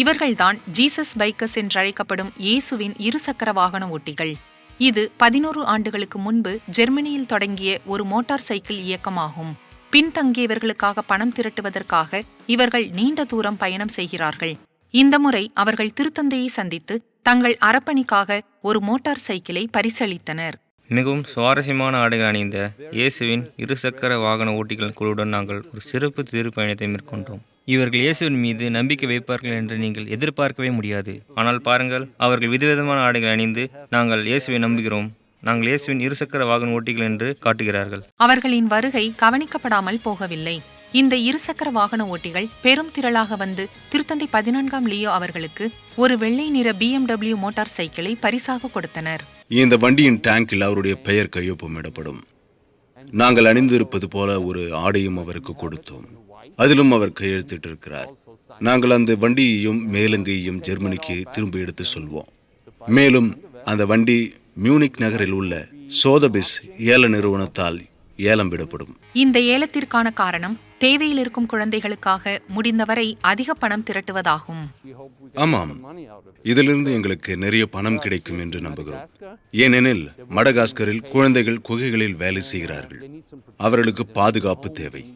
இவர்கள்தான் ஜீசஸ் பைக்கஸ் என்றழைக்கப்படும் இயேசுவின் இருசக்கர வாகன ஓட்டிகள். இது பதினோரு ஆண்டுகளுக்கு முன்பு ஜெர்மனியில் தொடங்கிய ஒரு மோட்டார் சைக்கிள் இயக்கமாகும். பின்தங்கியவர்களுக்காக பணம் திரட்டுவதற்காக இவர்கள் நீண்ட தூரம் பயணம் செய்கிறார்கள். இந்த முறை அவர்கள் திருத்தந்தையை சந்தித்து தங்கள் அறப்பணிக்காக ஒரு மோட்டார் சைக்கிளை பரிசளித்தனர். மிகவும் சுவாரஸ்யமான ஆடைகள் அணிந்த இயேசுவின் இருசக்கர வாகன ஓட்டிகள் குழுவுடன் நாங்கள் ஒரு சிறப்பு திருப்பயணத்தை மேற்கொண்டோம். இவர்கள் இயேசுவின் மீது நம்பிக்கை வைப்பார்கள் என்று நீங்கள் எதிர்பார்க்கவே முடியாது. ஆனால் பாருங்கள் அவர்கள் விதவிதமான ஆடைகள் அணிந்து நாங்கள் இயேசுவை நம்புகிறோம். நாங்கள் இயேசுவின் இருசக்கர வாகன ஓட்டிகள் என்று காட்டுகிறார்கள். அவர்களின் வருகை கவனிக்கப்படாமல் போகவில்லை. இந்த இருசக்கர வாகன ஓட்டிகள் பெரும் திரளாக வந்து திருத்தந்தை பதினான்காம் லியோ அவர்களுக்கு ஒரு வெள்ளை நிற BMW மோட்டார் சைக்கிளை பரிசாக கொடுத்தனர். இந்த வண்டியின் டேங்கில் அவருடைய பெயர் கையொப்பமிடப்படும். நாங்கள் அணிந்திருப்பது போல ஒரு ஆடையும் அவருக்கு கொடுத்தோம். அதிலும் அவர் கையெழுத்திட்டிருக்கிறார். நாங்கள் அந்த வண்டியையும் மேலங்கையையும் ஜெர்மனிக்கு திரும்ப எடுத்து சொல்வோம். மேலும் அந்த வண்டி மியூனிக் நகரில் உள்ள சோதபிஸ் ஏல நிறுவனத்தால் ஏலம் விடப்படும் இந்த ஏலத்திற்கான காரணம் தேவையில் இருக்கும் குழந்தைகளுக்காக முடிந்தவரை அதிக பணம் திரட்டுவதாகும். ஆமாம் இதிலிருந்து எங்களுக்கு நிறைய பணம் கிடைக்கும் என்று நம்புகிறோம். ஏனெனில் மடகாஸ்கரில் குழந்தைகள் குகைகளில் வேலை செய்கிறார்கள். அவர்களுக்கு பாதுகாப்பு தேவை.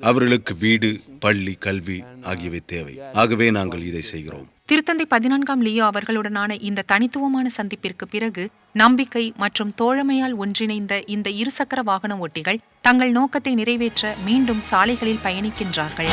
அவர்களுக்கு வீடு பள்ளி கல்வி ஆகியவை தேவை. ஆகவே நாங்கள் இதை செய்கிறோம். திருத்தந்தை பதினான்காம் லியோ அவர்களுடனான இந்த தனித்துவமான சந்திப்பிற்கு பிறகு நம்பிக்கை மற்றும் தோழமையால் ஒன்றிணைந்த இந்த இருசக்கர வாகன ஓட்டிகள் தங்கள் நோக்கத்தை நிறைவேற்ற மீண்டும் சாலைகளில் பயணிக்கின்றார்கள்.